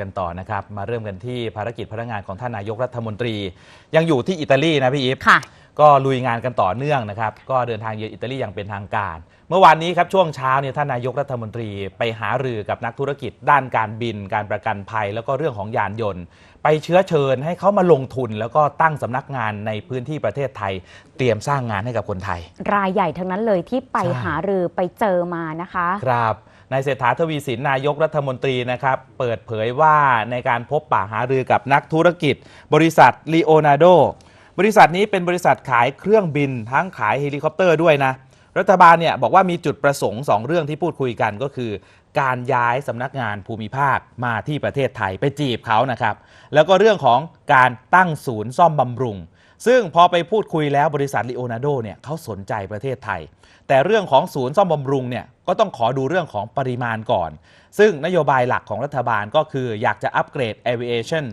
กันต่อนะครับ มาเริ่มกันที่ภารกิจพนักงานของท่านนายกรัฐมนตรี ยังอยู่ที่อิตาลีนะพี่อีฟค่ะ ก็ลุยงานกันต่อเนื่องนะครับ ก็เดินทางเยือนอิตาลีอย่างเป็นทางการ เมื่อวานนี้ครับช่วงเช้าเนี่ยท่านนายกรัฐมนตรีไปหารือกับนักธุรกิจ ด้านการบิน การประกันภัย แล้วก็เรื่องของยานยนต์ ไปเชื้อเชิญให้เขามาลงทุน แล้วก็ตั้งสำนักงานในพื้นที่ประเทศไทย เตรียมสร้างงานให้กับคนไทย รายใหญ่ทั้งนั้นเลยที่ไปใช่หารือไปเจอมานะคะ ครับนายเศรษฐาทวีสินนายกรัฐมนตรีนะครับ เปิดเผยว่าในการพบปะหารือกับนักธุรกิจ บริษัทลีโอนาร์โด บริษัทนี้เป็นบริษัทขายเครื่องบินทั้งขายเฮลิคอปเตอร์ด้วยนะ รัฐบาลเนี่ยบอกว่ามีจุดประสงค์ 2 เรื่องที่พูดคุยกันก็คือ การย้ายสำนักงานภูมิภาคมาที่ประเทศไทยไปจีบเขานะครับ แล้วก็เรื่องของการตั้งศูนย์ซ่อมบำรุง ซึ่งพอไปพูดคุยแล้วบริษัทลีโอนาร์โดเนี่ยเขาสนใจประเทศไทย แต่เรื่องของศูนย์ซ่อมบำรุงเนี่ยก็ต้องขอดูเรื่องของปริมาณก่อน ซึ่งนโยบายหลักของรัฐบาลก็คืออยากจะอัปเกรด aviation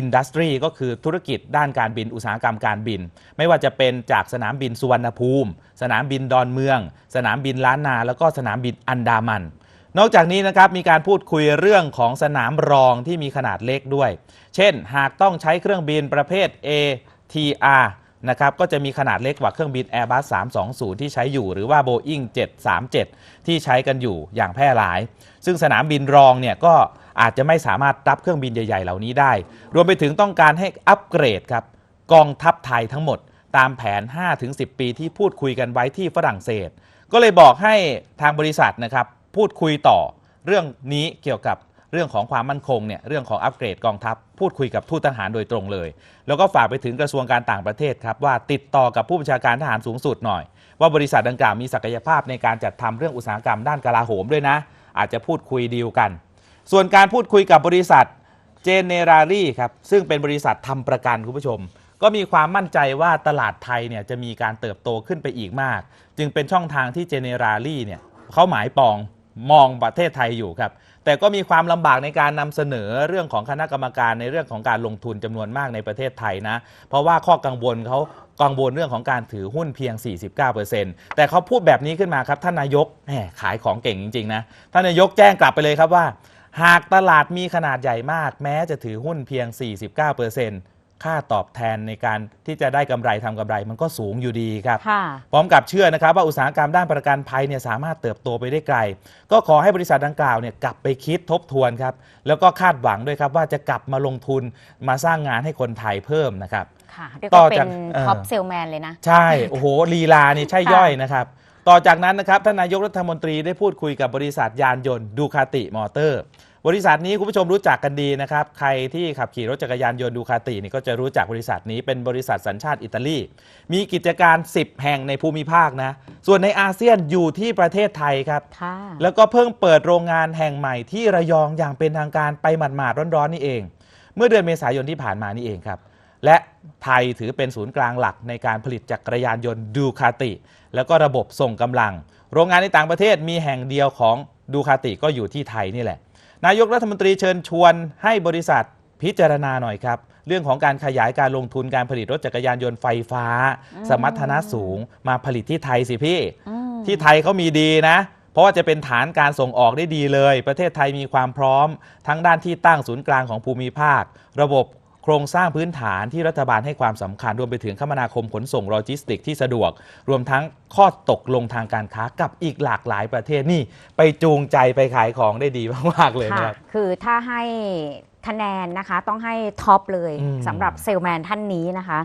industry ก็คือธุรกิจด้านการบินอุตสาหกรรมการบิน ไม่ว่าจะเป็นจากสนามบินสุวรรณภูมิ สนามบินดอนเมือง สนามบินล้านนา แล้วก็สนามบินอันดามัน นอกจากนี้นะครับมีการพูดคุยเรื่องของสนามรองที่มีขนาดเล็กด้วย เช่น หากต้องใช้เครื่องบินประเภท TR นะครับก็จะมีขนาดเล็กกว่าเครื่องบิน Airbus 320 ที่ใช้อยู่หรือว่า Boeing 737 ที่ใช้กันอยู่อย่างแพร่หลาย ซึ่งสนามบินรองเนี่ยก็อาจจะไม่สามารถรับเครื่องบินใหญ่ ๆ เหล่านี้ได้ รวมไปถึงต้องการให้อัปเกรดครับกองทัพไทยทั้งหมด ตามแผน 5-10 ปีที่พูดคุยกันไว้ที่ฝรั่งเศส ก็เลยบอกให้ทางบริษัทนะครับพูดคุยต่อเรื่องนี้เกี่ยวกับ เรื่องของความมั่นคงเนี่ยเรื่องของอัปเกรดกองทัพ พูดคุยกับทูตทหารโดยตรงเลย แล้วก็ฝากไปถึงกระทรวงการต่างประเทศครับว่าติดต่อกับผู้บัญชาการทหารสูงสุดหน่อย ว่าบริษัทดังกล่าวมีศักยภาพในการจัดทำเรื่องอุตสาหกรรมด้านกลาโหมด้วยนะ อาจจะพูดคุยดีลกัน ส่วนการพูดคุยกับบริษัทเจเนรารีครับซึ่งเป็นบริษัททำประกันคุณผู้ชม ก็มีความมั่นใจว่าตลาดไทยเนี่ยจะมีการเติบโตขึ้นไปอีกมาก จึงเป็นช่องทางที่เจเนรารีเนี่ยเขาหมายปอง มองประเทศไทยอยู่ครับ แต่ก็มีความลำบากในการนำเสนอเรื่องของคณะกรรมการในเรื่องของการลงทุนจำนวนมากในประเทศไทยนะ เพราะว่าข้อกังวลเขากังวลเรื่องของการถือหุ้นเพียง 49%แต่เขาพูดแบบนี้ขึ้นมาครับ ท่านนายกแหมขายของเก่งจริงๆนะ ท่านนายกแจ้งกลับไปเลยครับว่า หากตลาดมีขนาดใหญ่มาก แม้จะถือหุ้นเพียง 49% ค่าตอบแทนในการที่จะได้กำไรทำกำไรมันก็สูงอยู่ดีครับค่ะพร้อมกับเชื่อนะครับว่าอุตสาหกรรมด้านประกันภัยเนี่ยสามารถเติบโตไปได้ไกล ก็ขอให้บริษัทดังกล่าวเนี่ยกลับไปคิดทบทวนครับ แล้วก็คาดหวังด้วยครับว่าจะกลับมาลงทุนมาสร้างงานให้คนไทยเพิ่มนะครับค่ะเรียกต่อว่าเป็จากนเอ่อท็อปเซลแมนเลยนะ ใช่ โอ้โหลีลานี่ใช่ค่ะย่อยนะครับต่อจากนั้นนะครับท่านนายกรัฐมนตรีได้พูดคุยกับบริษัทยานยนต์ดูคาติมอเตอร์ บริษัทนี้คุณผู้ชมรู้จักกันดีนะครับ ใครที่ขับขี่รถจักรยานยนต์ดูคาตินี่ก็จะรู้จักบริษัทนี้เป็นบริษัทสัญชาติอิตาลี มีกิจการ 10 แห่งในภูมิภาคนะ ส่วนในอาเซียนอยู่ที่ประเทศไทยครับค่ะแล้วก็เพิ่งเปิดโรงงานแห่งใหม่ที่ระยองอย่างเป็นทางการไปหมาดๆร้อนๆนี่เอง เมื่อเดือนเมษายนที่ผ่านมานี่เองครับ และไทยถือเป็นศูนย์กลางหลักในการผลิตจักรยานยนต์ดูคาติ แล้วก็ระบบส่งกำลัง โรงงานในต่างประเทศมีแห่งเดียวของดูคาติก็อยู่ที่ไทยนี่แหละ นายกรัฐมนตรีเชิญชวนให้บริษัทพิจารณาหน่อยครับเรื่องของการขยายการลงทุนการผลิตรถจักรยานยนต์ไฟฟ้า สมรรถนะสูงมาผลิตที่ไทยสิพี่อืมที่ไทยเขามีดีนะ เพราะว่าจะเป็นฐานการส่งออกได้ดีเลย ประเทศไทยมีความพร้อม ทั้งด้านที่ตั้งศูนย์กลางของภูมิภาค ระบบ โครงสร้างพื้นฐานที่รัฐบาลให้ความสำคัญรวมไปถึงคมนาคมขนส่งโลจิสติกส์ที่สะดวก รวมทั้งข้อตกลงทางการค้ากับอีกหลากหลายประเทศนี่ ไปจูงใจไปขายของได้ดีมากๆเลยค่ะนะครับคือถ้าให้คะแนนนะคะต้องให้ท็อปเลยอืมสำหรับเซลแมนท่านนี้นะคะ